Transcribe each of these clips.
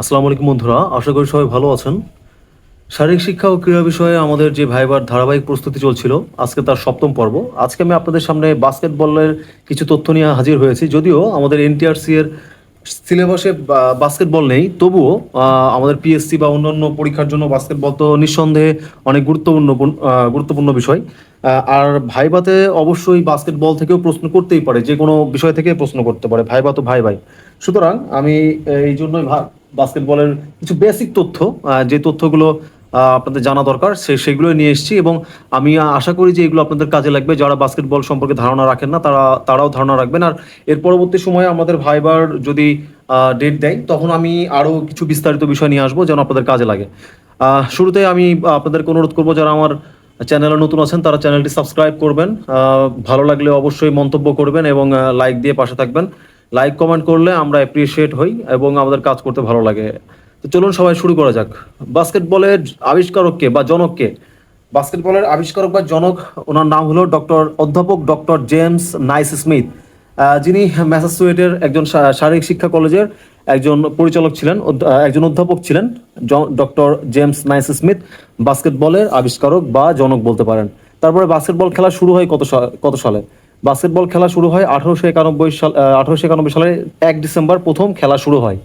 আসসালামু আলাইকুম বন্ধুরা, আশা করি সবাই ভালো আছেন। শারীরিক শিক্ষা ও ক্রীড়া বিষয়ে আমাদের যে ভাইবার ধারাবাহিক প্রস্তুতি চলছিল, আজকে তার সপ্তম পর্ব। আজকে আমি আপনাদের সামনে বাস্কেটবলের কিছু তথ্য নিয়ে হাজির হয়েছি, যদিও আমাদের এনটিআরসি এর সিলেবাসে বাস্কেটবল নেই, তবুও আমাদের পিএসসি বা অন্যান্য পরীক্ষার জন্য বাস্কেটবল তো নিঃসন্দেহে অনেক গুরুত্বপূর্ণ গুরুত্বপূর্ণ বিষয়। আর ভাইবাতে অবশ্যই বাস্কেটবল থেকেও প্রশ্ন করতেই পারে, যে কোনো বিষয় থেকে প্রশ্ন করতে পারে, ভাইবা তো ভাই ভাই সুতরাং আমি এই জন্যই বাস্কেটবলের কিছু বেসিক তথ্য যে তথ্যগুলো আপনাদের জানা দরকার, সে, সেগুলোই নিয়ে এসেছি এবং আমি আশা করি যে এগুলো আপনাদের কাজে লাগবে। যারা বাস্কেটবল সম্পর্কে ধারণা রাখেন না, তারা, তারাও ধারণা রাখবেন। আর এর পরবর্তী সময়ে আমাদের ভাইবার যদি ডেট দেয়, তখন আমি আরও কিছু বিস্তারিত বিষয় নিয়ে আসব যেন আপনাদের কাজে লাগে। শুরুতে আমি আপনাদেরকে অনুরোধ করব, যারা আমার চ্যানেলে নতুন আছেন, তারা চ্যানেলটি সাবস্ক্রাইব করবেন। ভালো লাগলে অবশ্যই মন্তব্য করবেন এবং লাইক দিয়ে পাশে থাকবেন। লাইক কমেন্ট করলে আমরা অ্যাপ্রিসিয়েট হই এবং আমাদের কাজ করতে ভালো লাগে। তো চলুন সবাই শুরু করা যাক। বাস্কেটবলের আবিষ্কারককে বা জনককে। বাস্কেটবলের আবিষ্কারক বা জনক, ওনার নাম হলো ডক্টর, অধ্যাপক ডক্টর জেমস নাইস স্মিথ। যিনি ম্যাসাচুয়েটের একজন শারীরিক শিক্ষা কলেজের একজন পরিচালক ছিলেন একজন অধ্যাপক ছিলেন ডক্টর জেমস নাইস স্মিথ। বাস্কেটবলের আবিষ্কারক বা জনক বলতে পারেন। তারপরে বাস্কেটবল খেলা শুরু হয় কত কত সালে? বাস্কেটবল খেলা শুরু হয় আঠারোশো একানব্বই সাল আঠারোশো একানব্বই সালে এক ডিসেম্বর প্রথম খেলা শুরু হয়।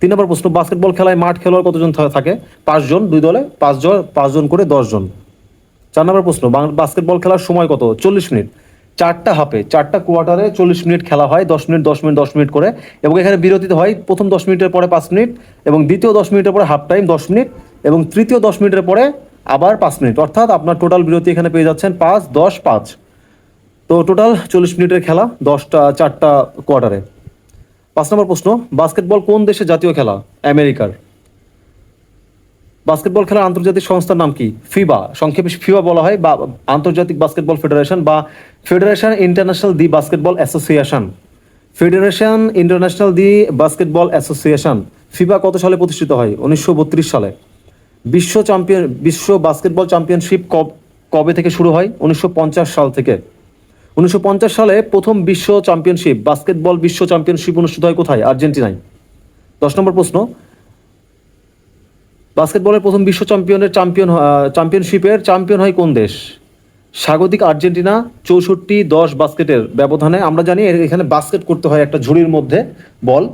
তিন নম্বর প্রশ্ন, বাস্কেটবল খেলায় মাঠ খেলোয়াড় কতজন থাকে? পাঁচজন, দুই দলে, পাঁচজন পাঁচজন করে দশজন। চার নম্বর প্রশ্ন বাস্কেটবল খেলার সময় কত? চল্লিশ মিনিট। চারটা হাফে, চারটা কোয়ার্টারে চল্লিশ মিনিট খেলা হয়, দশ মিনিট দশ মিনিট দশ মিনিট করে। এবং এখানে বিরতিতে হয়, প্রথম দশ মিনিটের পরে পাঁচ মিনিট, এবং দ্বিতীয় দশ মিনিটের পরে হাফ টাইম দশ মিনিট, এবং তৃতীয় দশ মিনিটের পরে আবার পাঁচ মিনিট। অর্থাৎ আপনার টোটাল বিরতি এখানে পেয়ে যাচ্ছেন পাঁচ, দশ, পাঁচ। তো টোটাল চল্লিশ মিনিটের খেলা, দশটা, চারটা কোয়ার্টারে পাঁচ নম্বর প্রশ্ন বাস্কেটবল কোন দেশে জাতীয় খেলা? আমেরিকার। বাস্কেটবল খেলার আন্তর্জাতিক সংস্থার নাম কি? ফিবা সংক্ষেপে ফিবা বলা হয় বা আন্তর্জাতিক বাস্কেটবল ফেডারেশন বা federation international de basketball association federation international de basketball association FIBA কত সালে প্রতিষ্ঠিত হয়? উনিশশো বত্রিশ সালে। বিশ্ব চ্যাম্পিয়ন বিশ্ব বাস্কেটবল চ্যাম্পিয়নশিপ কব- কবে থেকে শুরু হয়? উনিশশো পঞ্চাশ সাল থেকে। উনিশশো পঞ্চাশ সালে প্রথম বিশ্ব চ্যাম্পিয়নশিপ বাস্কেটবল বিশ্ব চ্যাম্পিয়নশিপ অনুষ্ঠিত হয় কোথায়? আর্জেন্টিনায়। দশ নম্বর প্রশ্ন। বাস্কেটবলের প্রথম বিশ্ব চ্যাম্পিয়নের চ্যাম্পিয়ন চ্যাম্পিয়নশিপের চ্যাম্পিয়ন হয় কোন দেশ? স্বাগতিক আর্জেন্টিনা চৌষট্টি দশ বাস্কেটের ব্যবধানে। আমরা জানি এখানে বাস্কেট করতে হয় একটা ঝুড়ির মধ্যে বল।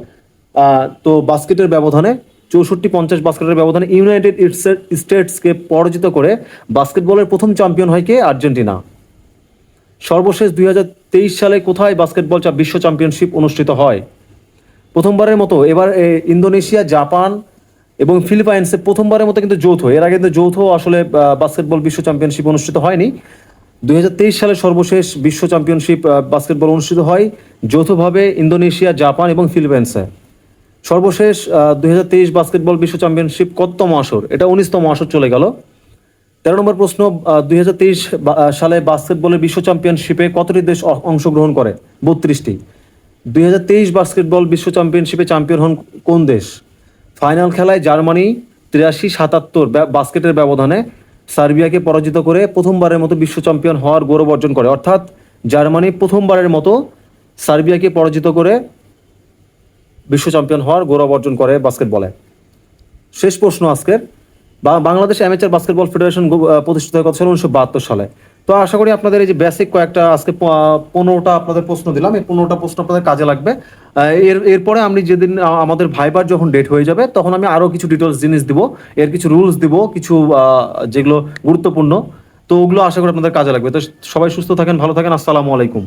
তো বাস্কেটের ব্যবধানে, চৌষট্টি পঞ্চাশ বাস্কেটের ব্যবধানে ইউনাইটেড স্টেটসকে পরাজিত করে বাস্কেটবলের প্রথম চ্যাম্পিয়ন হয় কে? আর্জেন্টিনা। সর্বশেষ দু হাজার তেইশ সালে কোথায় বাস্কেটবল বিশ্ব চ্যাম্পিয়নশিপ অনুষ্ঠিত হয়? প্রথমবারের মতো এবার ইন্দোনেশিয়া, জাপান এবং ফিলিপাইন্সে প্রথমবারের মতো কিন্তু যৌথ। এর আগে কিন্তু যৌথ আসলে বাস্কেটবল বিশ্ব চ্যাম্পিয়নশিপ অনুষ্ঠিত হয়নি। দুই হাজার তেইশ সালে সর্বশেষ বিশ্ব চ্যাম্পিয়নশিপ বাস্কেটবল অনুষ্ঠিত হয় যৌথভাবে ইন্দোনেশিয়া, জাপান এবং ফিলিপাইন্সে সর্বশেষ দুই হাজার তেইশ বাস্কেটবল বিশ্ব চ্যাম্পিয়নশিপ কততম আসর? এটা উনিশতম আসর চলে গেল। তেরো নম্বর প্রশ্ন দুই হাজার তেইশ সালে বাস্কেটবলের বিশ্ব চ্যাম্পিয়নশিপে কতটি দেশ অংশগ্রহণ করে? বত্রিশটি। দুই বাস্কেটবল বিশ্ব চ্যাম্পিয়নশিপে চ্যাম্পিয়ন হন কোন দেশ? ফাইনাল খেলায় জার্মানি তিরাশি সাতাত্তর বাস্কেটের ব্যবধানে সার্বিয়াকে পরাজিত করে প্রথমবারের মতো বিশ্ব চ্যাম্পিয়ন হওয়ার গৌরব অর্জন করে। অর্থাৎ জার্মানি প্রথমবারের মতো সার্বিয়াকে পরাজিত করে বিশ্ব চ্যাম্পিয়ন হওয়ার গৌরব অর্জন করে বাস্কেটবলে। শেষ প্রশ্ন আজকের। বাংলাদেশ অ্যামেচার বাস্কেটবল ফেডারেশন প্রতিষ্ঠিত কত সালে উনিশশো বাহাত্তর সালে। তো আশা করি আপনাদের এই যে বেসিক কয়েকটা আজকে পনেরোটা আপনাদের প্রশ্ন দিলাম। এই পনেরোটা প্রশ্ন আপনাদের কাজে লাগবে। এর এরপরে আমি যেদিন আমাদের ভাইবার যখন ডেট হয়ে যাবে, তখন আমি আরও কিছু ডিটেলস জিনিস দিব। এর কিছু রুলস দিব, কিছু যেগুলো গুরুত্বপূর্ণ। তো ওগুলো আশা করি আপনাদের কাজে লাগবে। তো সবাই সুস্থ থাকেন, ভালো থাকেন। আসসালামু আলাইকুম।